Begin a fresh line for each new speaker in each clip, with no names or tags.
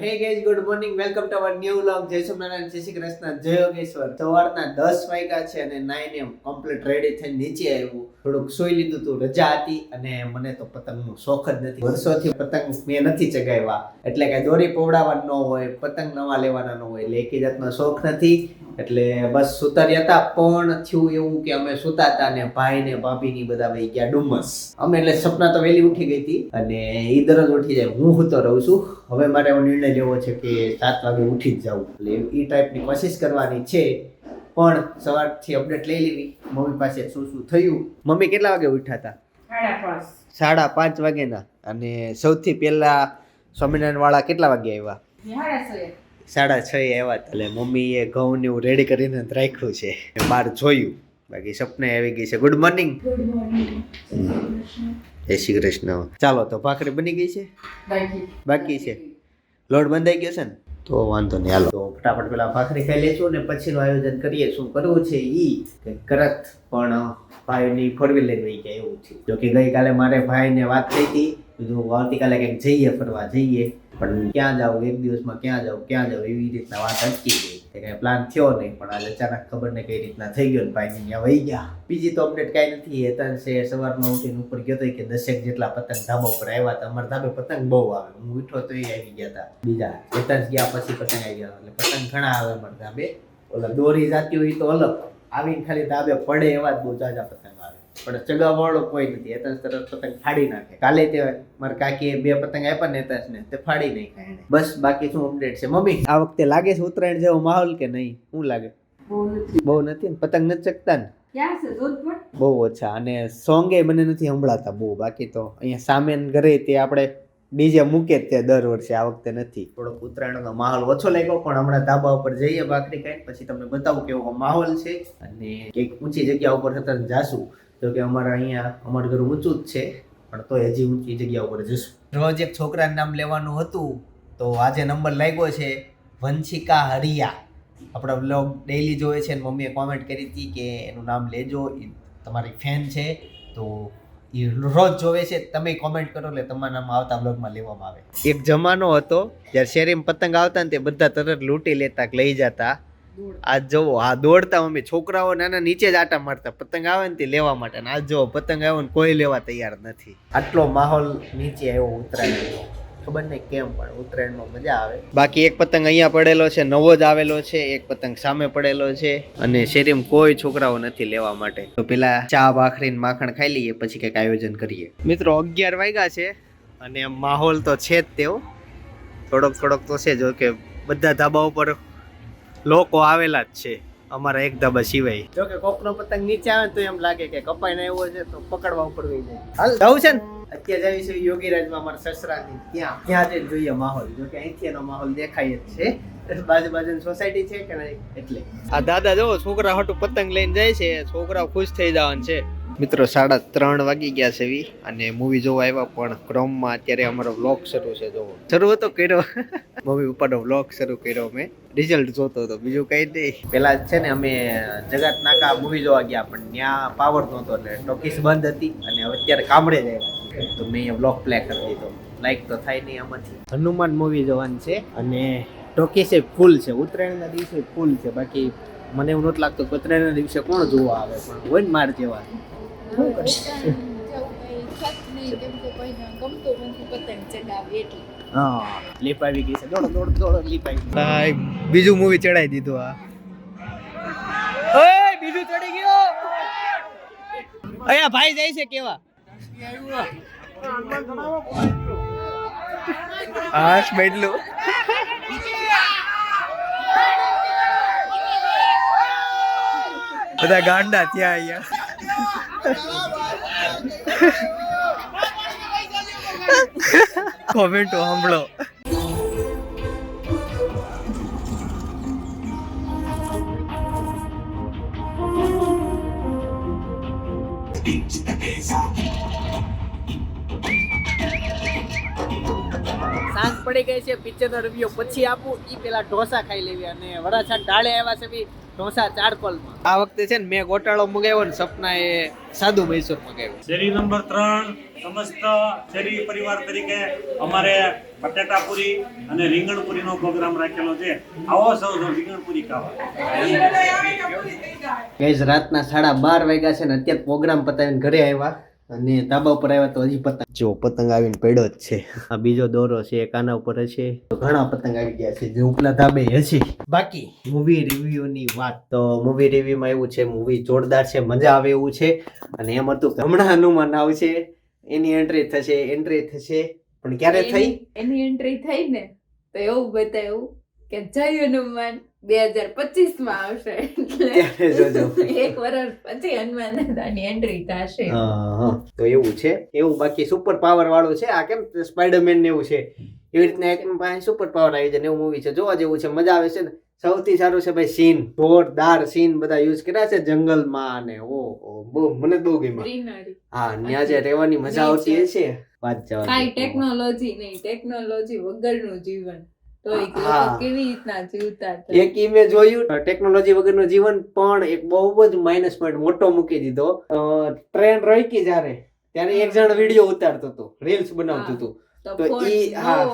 Hey guys good morning welcome to our new vlog Jay Swaminarayan Shri Krishna જય યોગેશ્વર સવારના દસ વાગ્યા છે અને નાઈને કમ્પ્લીટ રેડી થઈને નીચે આવ્યું. થોડુંક સોઈ લીધું હતું, રજા હતી અને મને તો પતંગનો શોખ જ નથી. વર્ષોથી પતંગ મેં નથી ચગાવ્યા. એટલે કે દોરી પવડાવવા ન હોય, પતંગ નવા લેવાના ન હોય, એટલે એકી જાતનો શોખ નથી. એટલે બસ સુતાર્યા હતા, પણ થયું એવું કે અમે સુતા હતા ને ભાઈ ને ભાભી ની બધા વહી ગયા ડુમસ. અમે એટલે સપના તો વહેલી ઉઠી ગઈ હતી અને એ દરરોજ ઉઠી જાય. હું હું તો રહું છું. હવે મારે એવો નિર્ણય લેવો છે કે સાત વાગે ઉઠી જ જાઉં. એટલે એ ટાઈપની કોશિશ કરવાની છે. પણ સવારથી અપડેટ લઈ લેવી મમ્મી પાસે શું શું થયું? મમ્મી કેટલા વાગે ઉઠ્યા હતા?
સાડા પાંચ.
વાગ્યાના અને સૌથી પહેલા સ્વામિનારાયણ વાળા કેટલા વાગે આવ્યા?
સાડા છ.
એ આવ્યા. એટલે મમ્મીએ ઘઉં ને એવું રેડી કરીને રાખ્યું છે. બહાર જોયું. બાકી સપને આવી ગઈ છે. ગુડ મોર્નિંગ જય શ્રી કૃષ્ણ. ચાલો તો ભાખરી બની ગઈ છે?
બાકી.
બાકી છે. લોડ બંધાઈ ગયો છે ને? તો વાંધો નહીં, હાલો. તો ફટાફટ પેલા ભાખરી ખાઈ લેશું ને પછીનું આયોજન કરીએ. શું કરવું છે ઈ? કે કરત પણ ભાઈની ફોર વ્હીલ લઈને વહી ગયા એવું છે. જો કે ગઈકાલે મારે ભાઈને વાત થઈ હતી. કીધું આવતીકાલે કંઈક જઈએ, ફરવા જઈએ. પણ ક્યાં જાવ એક દિવસમાં ક્યાં જાવ ક્યાં જાવ એવી રીતના વાત અટકી ગઈ કે કાંઈ પ્લાન થયો નહીં, પણ આજે અચાનક ખબર ને કઈ રીતના થઈ ગયો ને ભાઈને ત્યાં વહી ગયા. બીજી તો અપડેટ કાંઈ નથી. હેતન છે, સવારમાં ઉઠીને ઉપર ગયો કે દસેક જેટલા પતંગ ધાબા ઉપર આવ્યા હતા. અમારા ધાબે પતંગ બહુ આવે. હું ઉઠો તો એ આવી ગયા હતા. બીજા હેતન ગયા પછી પતંગ આવી ગયા. એટલે પતંગ ઘણા આવે અમારા ધાબે. ઓલા દોરી જાતી હોય તો અલગ. આવીને ખાલી ધાબે પડે એવા જ બહુ જાજા પતંગ. પણ ચગાવવાળો કોઈ નથી. હેતન તરત પતંગ ફાડી નાખે. કાલે તે મારા કાકીએ બે પતંગ આપ્યા ને હેતસને તે ફાડી નાખ્યા એણે બસ બાકી શું અપડેટ છે? મમ્મી આ વખતે લાગે છે ઉત્તરાયણ જેવો માહોલ કે નહીં? શું લાગે?
બહુ નથી.
ને? પતંગ નથી ચકતા ને? બહુ ઓછા. અને સોંગે મને નથી સંભળાતા બહુ. બાકી તો અહીંયા સામે ઘરે તે આપણે ડીજે મૂકે તે દર વર્ષે. આ વખતે નથી. થોડોક ઉત્તરાયણનો માહોલ ઓછો લાગ્યો પણ હમણાં ધાબા ઉપર જઈએ ભાખરી ખાઈને. પછી તમને બતાવું કેવો માહોલ છે. અને કંઈક ઊંચી જગ્યા ઉપર થતા જાશું. તો કે અમારા અહીંયા, અમારું ઘર ઊંચું જ છે, પણ તો હજી ઊંચી જગ્યા ઉપર જશું. રોજ એક છોકરાનું નામ લેવાનું હતું, તો આજે નંબર લાગ્યો છે, વંશિકા હરિયા. આપણા બ્લોગ ડેઈલી જોવે છે અને મમ્મીએ કોમેન્ટ કરી હતી કે એનું નામ લેજો, એ તમારી ફેન છે, તો એ રોજ જોવે છે, તમે કોમેન્ટ કરો એટલે તમારા નામ આવતા બ્લોગમાં લેવામાં આવે. એક જમાનો હતો, જ્યારે શેરીમાં પતંગ આવતા ને તે બધા તરત લૂંટી લેતા લઈ જતા. આજ જોવો, આ દોડતા મમ્મી, છોકરાઓ નાના નીચે જ આટા મારતા. પતંગ આવે ને તે લેવા માટે. અને આ જોવો, પતંગ આવ્યો ને કોઈ લેવા તૈયાર નથી. આટલો માહોલ નીચે આવ્યો ઉત્તરાયણનો. ખબર નહીં કેમ, પણ ઉત્તરાયણમાં મજા આવે. બાકી એક પતંગ અહીંયા પડેલો છે, નવો જ આવેલો છે, એક પતંગ સામે પડેલો છે. અને શેરીમાં કોઈ છોકરાઓ નથી લેવા માટે. તો પેલા ચા ભાખરીને માખણ ખાઈ લઈએ, પછી કંઈક આયોજન કરીએ. મિત્રો, અગિયાર વાગ્યા છે, અને માહોલ તો છે જ તેવો થોડોક થોડોક તો છે જો કે બધા ધાબા ઉપર લોકો આવેલા જ છે. અમારા એક ધાબા સિવાય. જો કે કોકનો પતંગ નીચે આવે તો એમ લાગે કે કપાઈને આવ્યો છે તો પકડવા ઉપર વહી જાય. હાલ જવું છે ને? અત્યારે જઈએ છીએ યોગીરાજમાં અમારા સસરાની. ત્યાં ત્યાં જઈને જોઈએ માહોલ. જો કે અહીંથી એનો માહોલ દેખાય જ છે. બાજુ બાજુ સોસાયટી છે કે નહીં? એટલે. આ દાદા જો છોકરા હટુ પતંગ લઈને જાય છે છોકરા ખુશ થઈ જવાનું છે. મિત્રો, સાડા ત્રણ વાગી ગયા છે વી, અને મૂવી જોવા આવ્યા, પણ ક્રોમમાં અત્યારે અમારો વ્લોગ શરૂ છે, જોવો. શરૂ હતો કર્યો. મમ્મી પપ્પાનો વ્લોગ શરૂ કર્યો મેં રિઝલ્ટ જોતો હતો. બીજું કંઈ નહીં. પેલા છે ને, અમે જગત નાકા મૂવી જોવા ગયા, પણ ત્યાં પાવર નહોતો, એટલે ટોકીસ બંધ હતી, અને અત્યારે કામડે જ તો મેં અહીંયા વ્લોગ પ્લે કરી દીધો. લાઈક તો થાય નહીં આમાંથી. હનુમાન મૂવી જોવાની છે, અને ટોકીસ ફૂલ છે. ઉત્તરાયણના દિવસે ફૂલ છે. બાકી મને એવું નથી લાગતું ઉત્તરાયણના દિવસે કોણ જોવા આવે, પણ હોય ને માર જેવા. હા. લીપ આવી ગઈ છે. દોડો દોડો દોડો લીપ આવી ભાઈ બીજું મૂવી ચડાવી દીધું આ. બીજું ચડી ગયો. અહીંયા ભાઈ જાય છે કેવા? હાશ બેઠલું બધા ગાંડા ત્યાં અહીંયા. કોમેન્ટો સાંભળો. સાંજ પડી ગઈ છે, પિક્ચરનો રિવ્યુ પછી આપું. એ પેલા ઢોસા ખાઈ લેવી અને વરાછા ડાળે આવ્યા છે બી. ઢોસા ચારકોલમાં આ વખતે છે ને મેં ગોટાળો મગાવ્યો ને સપના એ સાદુ મૈસૂર મગાવ્યું.
શેરી નંબર ત્રણ સમસ્ત શેરી પરિવાર તરીકે અમારે બટાટાપુરી અને રીંગણપુરીનો પ્રોગ્રામ રાખેલો છે. આવો સૌ રીંગણ રીંગણપુરી ખાવા.
ગઈ રાતના સાડા બાર વાગ્યા છે ને અત્યારે પ્રોગ્રામ પતાવીને ઘરે આવ્યા. અને તાબા ઉપર આવ્યા તો હજી પતંગ જો પતંગ આવીને પડ્યો જ છે. આ બીજો દોરો છે એક આના ઉપર છે તો ઘણા પતંગ આવી ગયા છે જે ઉપલા ધાબે હશે. બાકી મૂવી રિવ્યુની વાત તો મૂવી રિવ્યુમાં એવું છે મૂવી જોરદાર છે મજા આવે એવું છે. અને એમ હતું કે હમણાં હનુમાન આવશે એની એન્ટ્રી થશે એન્ટ્રી થશે. પણ ક્યારે થઈ?
એની- એની એન્ટ્રી થઈ ને તો એવું બતાવ્યું. કે જય હનુમાન બે હજાર પચીસમાં આવશે. એટલે એક વર્ષ પછી હનુમાન દાદાની એન્ટ્રી થશે.
તો એવું છે. એવું બાકી સુપર પાવર વાળું છે. આ કેમ સ્પાઈડરમેન ને એવું છે? એવી રીતના એક પાસે સુપર પાવર આવી જાય એવું મૂવી છે. જોવા જેવું છે. મજા આવે છે ને. સૌથી સારું છે ભાઈ સીન જોરદાર સીન બધા યુઝ કર્યા છે જંગલમાં અને ઓ ઓ, બહુ મને બહુ ગમ્યા. હા ત્યાં જે રહેવાની મજા આવતી હશે વાત જવા
કાંઈ ટેકનોલોજી નહીં. ટેકનોલોજી વગરનું જીવન. તો કેવી રીતના જીવતા
એક ઈ મેં જોયું ટેકનોલોજી વગરનું જીવન પણ એક બહુ જ માઇનસ પોઈન્ટ મોટો મૂકી દીધો. ટ્રેન રોકી જ્યારે ત્યારે એક જણ વીડિયો ઉતારતો હતો રીલ્સ બનાવતું હતો.
તો
ઈ- હા.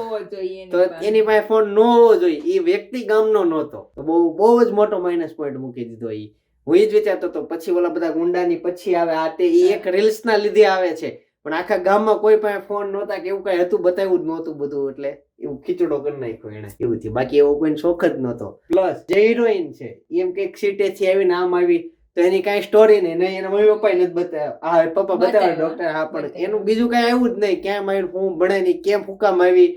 તો
એની પાસે.
ફોન ન હોવો જોઈએ એ વ્યક્તિ ગામનો નહોતો. તો બહુ બહુ જ મોટો માઇનસ પોઈન્ટ મૂકી દીધો એ હું એ જ વિચારતો હતો પછી ઓલા બધા ગુંડાની પછી આવે આ તે એક રીલ્સ ના લીધે આવે છે. પણ આખા ગામમાં કોઈ પાસે ફોન નહોતા કે એવું કઈ હતું બતાવ્યું જ નહોતું બધું એટલે એવું ખીચડો કરી નાખ્યો એને એવું થયું. બાકી એવો કોઈ શોખ જ નહોતો. પ્લસ જે હિરોઈન છે એમ કંઈક સીટેથી આવીને આમ આવી તો એની કાંઈ સ્ટોરી નહીં નહીં એના મમ્મી પપ્પા નથી બતાવ્યા. હા પપ્પા બતાવે
બતાવ્યા.
ડોક્ટર હા પણ એનું બીજું કાંઈ આવ્યું જ નહીં. ક્યાં આવ્યું હું ભણે નહીં કેમ હુકામ આવી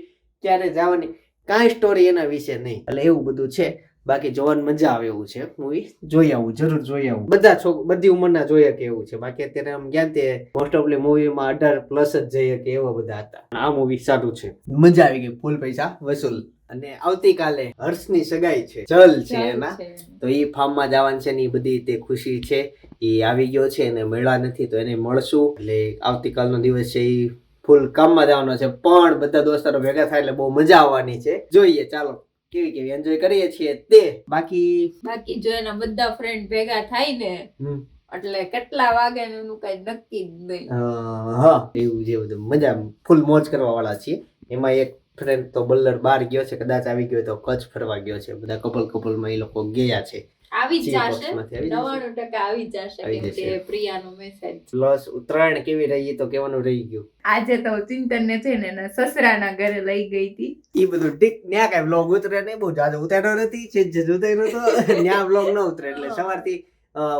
ક્યારે જવાની કાંઈ સ્ટોરી એના વિશે નહીં. એટલે એવું બધું છે. બાકી જોવાની મજા આવે એવું છે મૂવી જોઈ આવું જરૂર જોઈ આવું. બધા છોક બધી ઉંમરના જોઈ શકે એવું છે. બાકી અત્યારે આમ ક્યાં તે મોસ્ટ ઓફલી મૂવીમાં અઢાર પ્લસ જ જઈ શકે એવા બધા હતા. આ મૂવી સારું છે. મજા આવી ગઈ ફૂલ પૈસા વસૂલ. અને આવતીકાલે હર્ષની સગાઈ છે ચલ છે એના તો એ ફાર્મમાં જવાનું છે ને એ બધી તે ખુશી છે. એ આવી ગયો છે અને મળ્યા નથી તો એને મળશું. એટલે આવતીકાલનો દિવસ છે એ ફૂલ કામમાં જવાનો છે. પણ બધા દોસ્તારો ભેગા થાય એટલે બહુ મજા આવવાની છે. જોઈએ ચાલો. કેવી કેવી એન્જોય કરીએ છીએ તે બાકી
બાકી જો એના બધા ફ્રેન્ડ ભેગા થાય ને એટલે કેટલા વાગે એનું કઈ નક્કી જ નહીં.
હા એવું જે બધું. મજા ફૂલ મોજ કરવા વાળા છીએ. એમાં એક ફ્રેન્ડ તો બલ્લર બહાર ગયો છે કદાચ આવી ગયો તો કચ્છ ફરવા ગયો છે. બધા કપલ કપલમાં એ લોકો ગયા છે.
આવી જ જશે?
boxમાંથી આવી જશે.
નવાણું ટકા આવી જ જશે કેમ કે પ્રિયાનો મેસેજ
પ્લસ ઉત્તરાયણ કેવી રહી તો કેવાનું રહી ગયું.
આજે તો ચિંતન ને છે ને એના સસરાના ઘરે લઈ ગઈ હતી.
એ બધું ઠીક ન્યા કઈ બ્લોગ ઉતરે નહીં બહુ જાજો ઉતાર્યો નથી છે જે ઉતાર્યો તો. ન્યા બ્લોગ ન ઉતરે એટલે સવારથી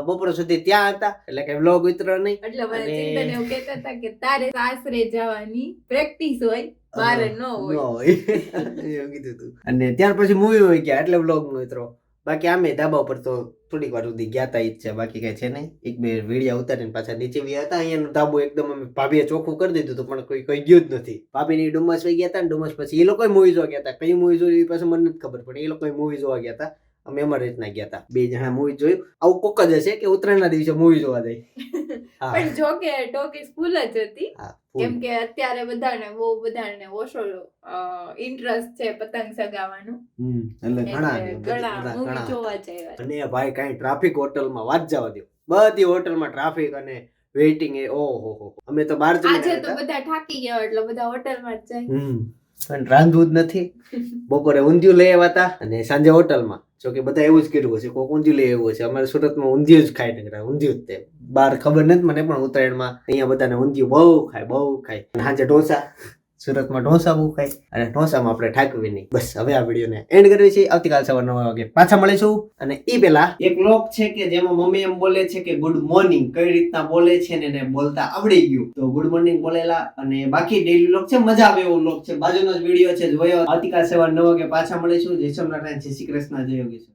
બપોર સુધી ત્યાં હતા એટલે કઈ બ્લોગ ઉતરો નહીં.
એટલે મને ચિંતન એવું કહેતા હતા કે તારે સાસરે જવાની પ્રેક્ટિસ હોય મારે ન
ન
હોય.
હોય. એવું કીધું હતું અને ત્યાર પછી મૂવી હોય ગયા એટલે બ્લોગ નો ઉતરો. બાકી આમે ધાબા ઉપર તો થોડીક વાર સુધી ગયા હતા જ છે, બાકી કઈ છે નહીં. એક બે વીડિયા ઉતારીને પાછા નીચે બી હતા, અહીંયાનું ધાબુ એકદમ અમે ભાભીએ ચોખ્ખું કરી દીધું હતું, પણ કોઈ કઈ ગયું જ નથી. ભાભીની ડુમસ વહી ગયા હતા ને ડુમસ પછી એ લોકો મૂવી જોવા ગયા હતા કઈ મૂવી જોઈ એ પાછું મને નથી ખબર પણ એ લોકો મૂવી જોવા ગયા હતા અમે અમારી રીતના ગયા હતા બે જણા મૂવી જોયું. આવું કોક જ હશે કે ઉત્તરાયણના દિવસે મૂવી જોવા જાય
પણ જો કે ટોકીસ ફૂલ જ હતી. કેમ કે અત્યારે બધાને બહુ બધાને ઓછો ઇન્ટરેસ્ટ છે પતંગ સગાવાનું.
એટલે ઘણા
ઘણા મૂવી જોવા જાય
અને ભાઈ કઈ ટ્રાફિક હોટલમાં વાત જવા દો બધી હોટલમાં ટ્રાફિક અને વેઇટિંગ એ ઓહો હો અમે તો બહાર જઈને
આજે તો બધા થાકી ગયા એટલે બધા હોટલમાં જ જાય.
પણ રાંધવું જ નથી. બપોરે ઊંધિયું લઈ આવ્યા હતા અને સાંજે હોટલમાં જો કે બધા એવું જ કર્યું હશે કોઈક ઊંધિયું લઈ આવ્યું છે. અમારે સુરતમાં ઊંધિયું જ ખાય નકરા ઊંધિયું જ તે. બહાર ખબર નથી મને પણ ઉત્તરાયણમાં અહીંયા બધાને ઊંધિયું બહુ ખાય બહુ ખાય. સાંજે ઢોસા. સુરતમાં ઢોસા ખાય અને ઢોસામાં આપણે ઠાકવી બસ, હવે આ વિડીયોને એન્ડ કરવી છે આવતીકાલ સવાર નવ વાગે પાછા મળીશું. અને એ પેલા એક લોક છે કે જેમાં મમ્મી એમ બોલે છે કે ગુડ મોર્નિંગ કઈ રીતના બોલે છે ને એને બોલતા આવડી ગયું. તો ગુડ મોર્નિંગ બોલેલા અને બાકી ડેલી લોક છે, મજા આવે એવો લોક છે. બાજુનો જ વીડિયો છે, જોયો. આવતીકાલ સવાર નવ વાગે પાછા મળીશું. જય સોમનારાયણ જય શ્રી કૃષ્ણ, જય યોગેશ્વર.